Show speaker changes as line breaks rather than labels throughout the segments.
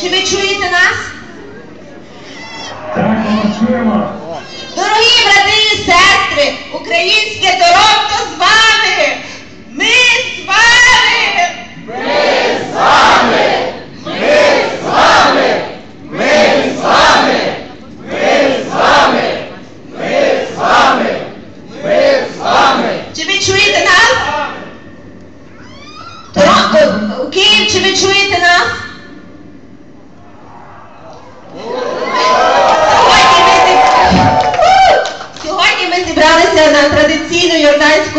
Чи ви чуєте нас?
Так, ми чуємо.
Дорогі брати і сестри, українське Торонто з вами! Ми з вами! Чи ви чуєте нас? Торонто, Київ, чи ви чуєте нас? Сьогодні ми, зіб- Сьогодні ми зібралися на традиційну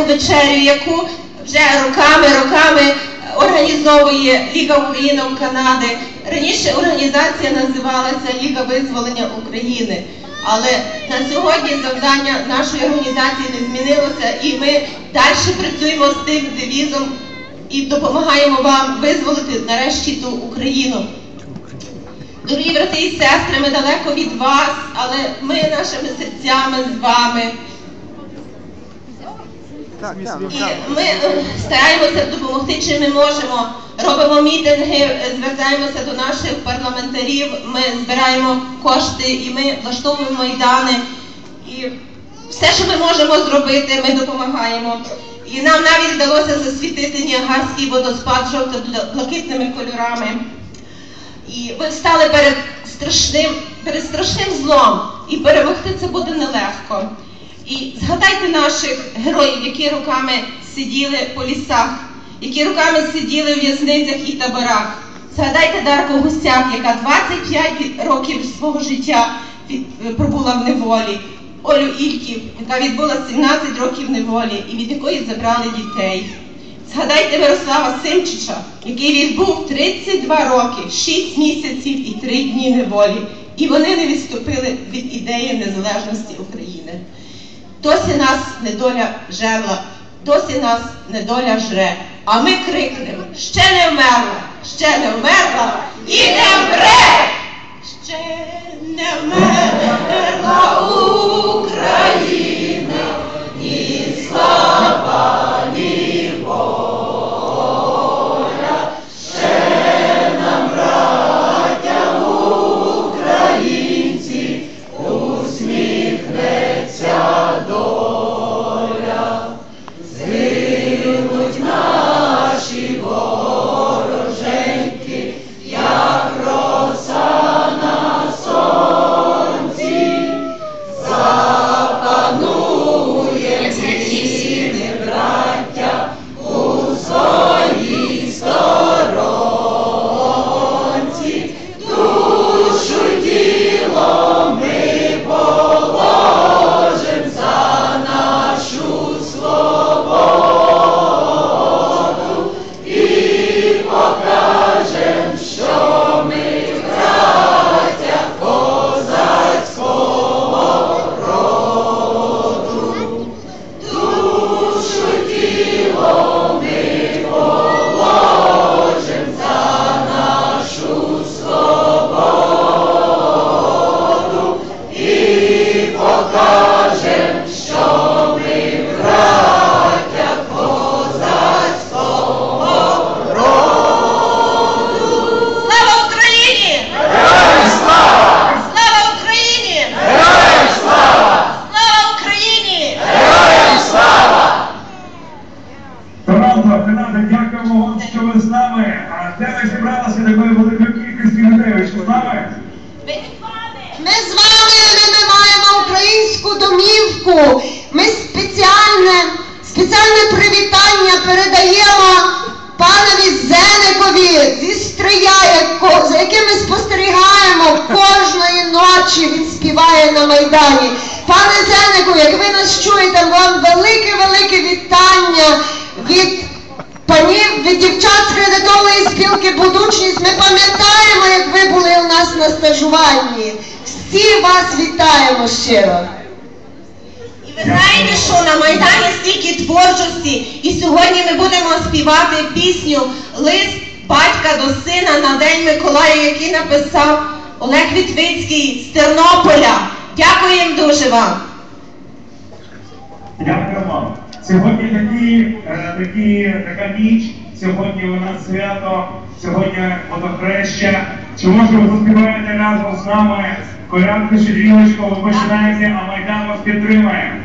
йорданську вечерю, яку вже роками, роками організовує Ліга Українок Канади. Раніше організація називалася Ліга визволення України. Але на сьогодні завдання нашої організації не змінилося, і ми далі працюємо з тим девізом і допомагаємо вам визволити нарешті ту Україну. Дорогі брати і сестри, ми далеко від вас, але ми нашими серцями з вами. І ми е, стараємося допомогти, чим ми можемо. Робимо мітинги, е, звертаємося до наших парламентарів, ми збираємо кошти і ми влаштовуємо майдани. І все, що ми можемо зробити, ми допомагаємо. І нам навіть вдалося засвітити Ніагарський водоспад жовто-блакитними кольорами. І ви стали перед страшним, перед страшним злом, і перемогти це буде нелегко. І згадайте наших героїв, які роками сиділи по лісах, які роками сиділи в в'язницях і таборах. Згадайте Дарку Гусяк, яка 25 років свого життя пробула в неволі. Олю Ільків, яка відбула 17 років неволі і від якої забрали дітей. Згадайте Мирослава Симчича, який відбув 32 роки, 6 місяців і 3 дні неволі. І вони не відступили від ідеї незалежності України. Досі нас недоля жерла, досі нас недоля жре. А ми крикнемо: ще не вмерла, ще не вмерла і не вмре! Ще не вмерла
Allah. Майдані. Пане Зенику, як ви нас чуєте, вам велике-велике вітання від панів, від дівчат кредитової спілки Будучність. Ми пам'ятаємо, як ви були у нас на стажуванні. Всі вас вітаємо щиро.
І ви знаєте, що на Майдані стільки творчості, і сьогодні ми будемо співати пісню Лист батька до сина на День Миколая, який написав Олег Вітвицький з Тернополя. Дякуємо дуже вам.
Дякуємо. Сьогодні такі, е, такі, така ніч, сьогодні у нас свято, сьогодні водохреща. Чи може ви заспіваєте разом з нами колядку щедрівочку, ви починаєте, а Майдан вас підтримає.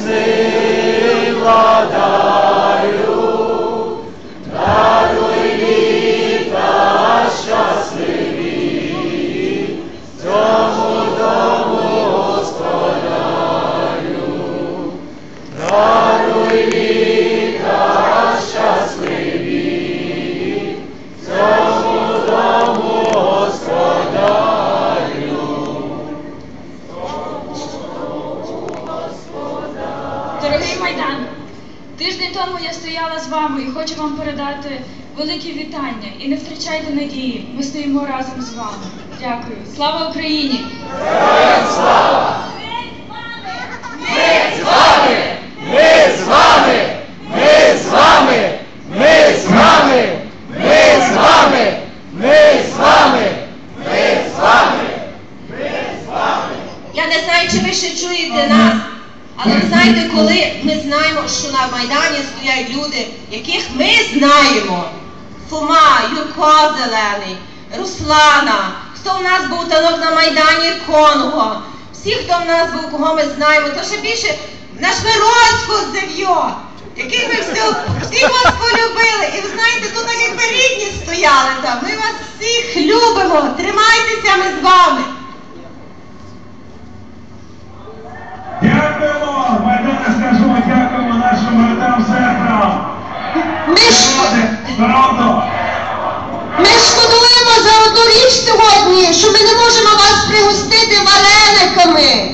name. Тиждень тому я стояла з вами і хочу вам передати великі вітання. І не втрачайте надії. Ми стоїмо разом з вами. Дякую. Слава Україні!
Ми з вами! Ми з вами! Ми з вами! Ми з вами! Ми з вами! Ми з вами!
Я не знаю, чи ви ще чуєте нас, але ви знаєте, коли ми знаємо, що на Майдані стоять люди, яких ми знаємо. Фома, Юрко Зелений, Руслана, хто в нас був танок на Майдані Конго, всі, хто в нас був, кого ми знаємо, то ще більше наш Миросько Зев'йо, який ми всі, вас полюбили. І ви знаєте, тут так якби рідні стояли там. Ми вас всіх любимо, тримайтеся ми з вами.
Ми, ж, ми шкодуємо за одну річ сьогодні, що ми не можемо вас пригостити варениками.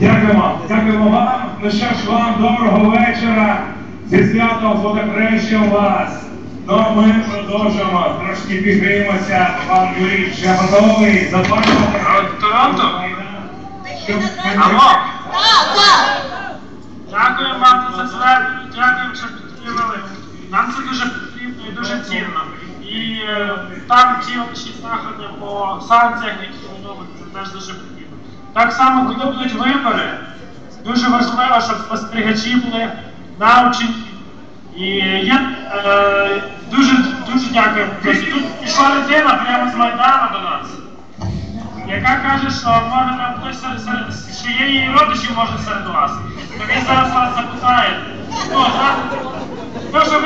Дякуємо, дякуємо вам. Ну що ж, вам доброго вечора. Зі святом водохрещем вас. Ну а ми продовжимо, трошки пігріємося. Пан Юрій вже готовий запалювати.
Торонто?
Щоб
Алло!
Так, так.
Вам за звернення, дякую, що підтримали. Нам це дуже потрібно і дуже цінно. І е, там ті ваші заходи по санкціях, які ви це теж дуже потрібно. Так само, коли будуть вибори, дуже важливо, щоб спостерігачі були навчені. І я е, дуже дуже дякую. Тут пішла людина прямо з Майдану до нас яка каже, що може там хтось серед, серед що її родичі може серед вас. То він зараз вас запитає. Ну, так, то, що